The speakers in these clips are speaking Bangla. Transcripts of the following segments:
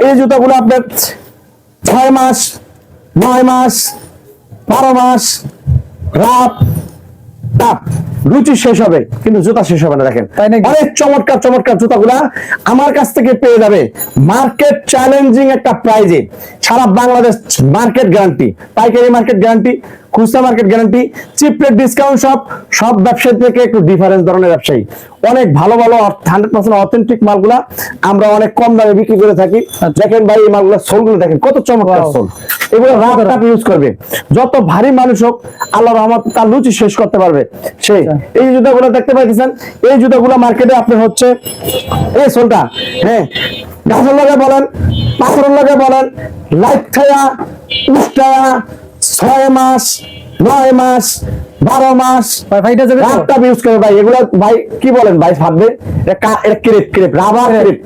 এই জুতাগুলো আপনার ছয় মাস নয় মাস বারো মাস রাত রুচি শেষ হবে কিন্তু জুতা শেষ হবে না দেখেন। অনেক চমৎকার চমৎকার জুতাগুলা আমার কাছ থেকে পেয়ে যাবে মার্কেট চ্যালেঞ্জিং একটা প্রাইজে সারা বাংলাদেশ মার্কেট গ্যারান্টি পাইকারি মার্কেট গ্যারান্টি খুচরা market guarantee cheap rate discount সব সব ব্যবসায়ী থেকে একটু ডিফারেন্স ধরনের ব্যবসায়ী। অনেক ভালো ভালো হান্ড্রেড পার্সেন্ট অথেন্টিক মালগুলা আমরা অনেক কম দামে বিক্রি করে থাকি। দেখেন ভাই এই মালগুলা সোলগুলো দেখেন কত চমৎকার সোল এগুলো রাত রাত ইউজ করবে। যত ভারী মানুষ হোক আল্লাহ রহমত তার লুচি শেষ করতে পারবে। সে এই জুতাগুলো দেখতে পাইতেছেন এই জুতাগুলো মার্কেটে আপনি হচ্ছে এই সোলটা হ্যাঁ গাছের লগে বলেন পাথরের লগে বলেন লাইট খায়া উষ্টায়া ছয় মাস নয় মাস বারো মাস যাবে? রাতটা ইউজ করে ভাই। এগুলো ভাই কি বলেন ভাই ভাববে এটা ক্রেপ ক্রেপ রাবার ক্রেপ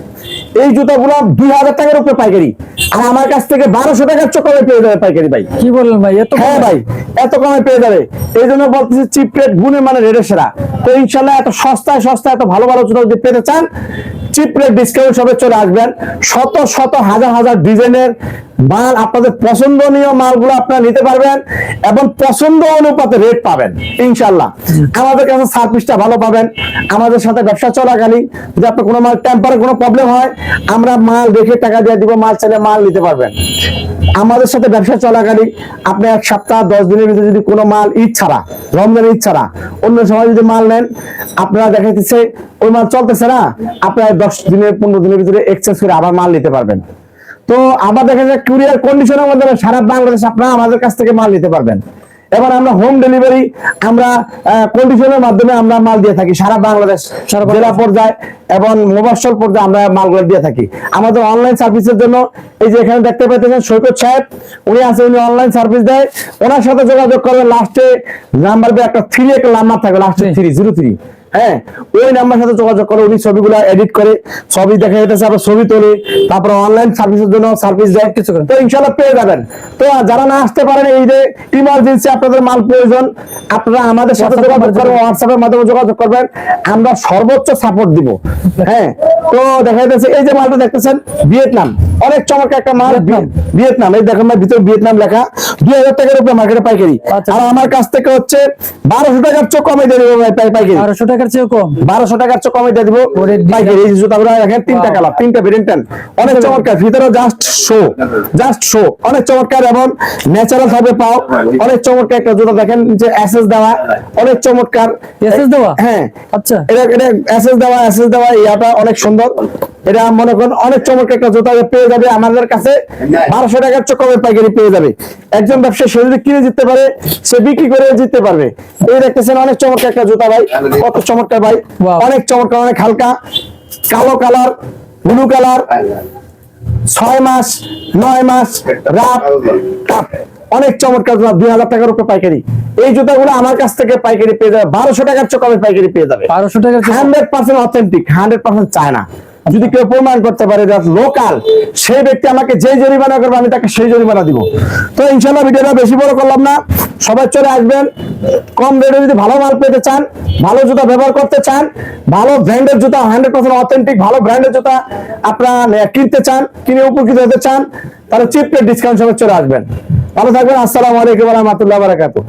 এই জুতাগুলো দুই হাজার টাকার উপরে পাইকারি। আর আমার কাছ থেকে বারোশো টাকার চকলে পেয়ে যাবে পাইকারি ভাই। কি বললেন ভাই? এত হ্যাঁ ভাই এত কমে পেয়ে যাবে। এই জন্য বলতেছি চিপ রেট গুণে মানে রেটের সেরা। তো ইনশাল্লাহ এত সস্তায় সস্তায় এত ভালো ভালো জুতা যদি পেতে চান চিপ রেট ডিসকাউন্ট সবে চলে আসবেন। শত শত হাজার হাজার ডিজাইনের মাল আপনাদের পছন্দনীয় মালগুলো আপনারা নিতে পারবেন এবং পছন্দ অনুপাতে রেট পাবেন ইনশাল্লাহ আমাদের কাছে সার্ভিসটা ভালো পাবেন। আমাদের সাথে ব্যবসা চলাকালীন যদি আপনার কোনো মাল টেম্পারে কোনো প্রবলেম হয়, আমরা মাল দেখে টাকা দিয়ে দিব, মাল চাইলে মাল নিতে পারবেন। আমাদের সাথে ব্যবসা চলাকালীন আপনি এক সপ্তাহ, দশ দিনের ভিতরে যদি কোনো মাল ঈদ ছাড়া রমজানের ঈদ ছাড়া অন্য সময় যদি মাল নেন, আপনারা দেখাইতেছে, ওই মাল চলতেছে না, আপনারা দশ দিনের, পনেরো দিনের ভিতরে এক্সচেঞ্জ করে আবার মাল নিতে পারবেন। তো আবার দেখা যায় কুরিয়ার কন্ডিশনের মধ্যে সারা বাংলাদেশ আপনারা আমাদের কাছ থেকে মাল নিতে পারবেন। এবার আমরা হোম ডেলিভারি আমরা কন্ডিশনের মাধ্যমে আমরা মাল দিয়ে থাকি। সারা বাংলাদেশ জেলা পর্যায়ে এবং মোবাসল পর্যায়ে আমরা মালগুলো দিয়ে থাকি। আমাদের অনলাইন সার্ভিসের জন্য এই যে এখানে দেখতে পাইতেছেন সৈকত সাহেব উনি আছে উনি অনলাইন সার্ভিস দেয়। ওনার সাথে যোগাযোগ করবেন লাস্টে নাম্বার একটা থ্রি একটা নাম্বার থাকবে লাস্টে থ্রি জিরো থ্রি হ্যাঁ ওই নাম্বার সাথে যোগাযোগ করে উনি ছবিগুলো এডিট করে ছবি দেখা যেতেছে আবার ছবি তোলে তারপরে অনলাইন সার্ভিসের জন্য সার্ভিস দেয় কিছু করে। তো ইনশাল্লাহ পেয়ে যাবেন। তো যারা না আসতে পারেন এই যে ইমার্জেন্সি আপনাদের মাল প্রয়োজন আপনারা আমাদের সাথে যোগাযোগ করবেন হোয়াটসঅ্যাপের মাধ্যমে যোগাযোগ করবেন আমরা সর্বোচ্চ সাপোর্ট দিব। হ্যাঁ তো দেখা যাচ্ছে এই যে মালটা দেখতেছেন ভিয়েতনাম। অনেক চমৎকার একটা মাল ভিয়েতনাম। এই দেখেন ভাই ভিতরে ভিয়েতনাম লেখা। দুই হাজার টাকার উপরে মার্কেটে পাইকারি। আচ্ছা। আর আমার কাছ থেকে হচ্ছে বারোশো টাকার চোখ কমে দিয়ে দেবো ভাই পাইকারি। বারোশো টাকার চেয়েও কম? বারোশো টাকার চোখ কমে দিয়ে দিব পাইকারি। এই জুতাগুলো দেখেন তিনটা. কালার তিনটা ভেরিয়েন্ট অনেক চমৎকার। ভিতরে জাস্ট শো জাস্ট শো অনেক চমৎকার এবং ন্যাচারাল ভাবে পাও। অনেক চমৎকার একটা জুতা দেখেন যে অ্যাসেস দেওয়া। অনেক চমৎকার। এসএস দেওয়া? হ্যাঁ। আচ্ছা। এটা এটা অ্যাসেস দেওয়া অ্যাসেস দেওয়া ইয়াটা অনেক সুন্দর। এটা মনে করেন অনেক চমৎকার একটা জুতা পেয়ে যাবে আমাদের কাছে বারোশো টাকার চোখ কমে পাইকারি পেয়ে যাবে। একজন ব্যবসায়ী সে যদি কিনে জিততে পারে সে বিক্রি করে জিততে পারবে। এই দেখতেছেন অনেক চমৎকার একটা জুতা ভাই কত চমৎকার ভাই অনেক চমৎকার অনেক হালকা কালো কালার ব্লু কালার ছয় মাস নয় মাস রাত অনেক চমৎকার জুতা দুই হাজার টাকার উপরে পাইকারি। এই জুতাগুলো আমার কাছ থেকে পাইকারি পেয়ে যাবে বারোশো টাকার চোখ কমে পাইকারি পেয়ে যাবে। বারোশো টাকার hundred percent authentic hundred percent চায় না যদি কেউ প্রমাণ করতে পারে লোকাল সেই ব্যক্তি আমাকে যে জরিমানা করবে, আমি তাকে সেই জরিমানা দিব। তো ইনশাল্লাহ ভিডিওটা বেশি বড় করলাম না। সবাই চলে আসবেন। কম রেটে যদি ভালো মাল পেতে চান, ভালো জুতা ব্যবহার করতে চান, ভালো ব্র্যান্ডের জুতা হান্ড্রেড পার্সেন্ট অথেন্টিক ভালো ব্র্যান্ডের জুতা আপনারা কিনতে চান, কিনে উপকৃত হতে চান, তাহলে চিপ ডিসকাউন্ট সবাই চলে আসবেন। ভালো থাকবেন। আসসালামু আলাইকুম রহমতুল্লাহ বারাকাতুহ।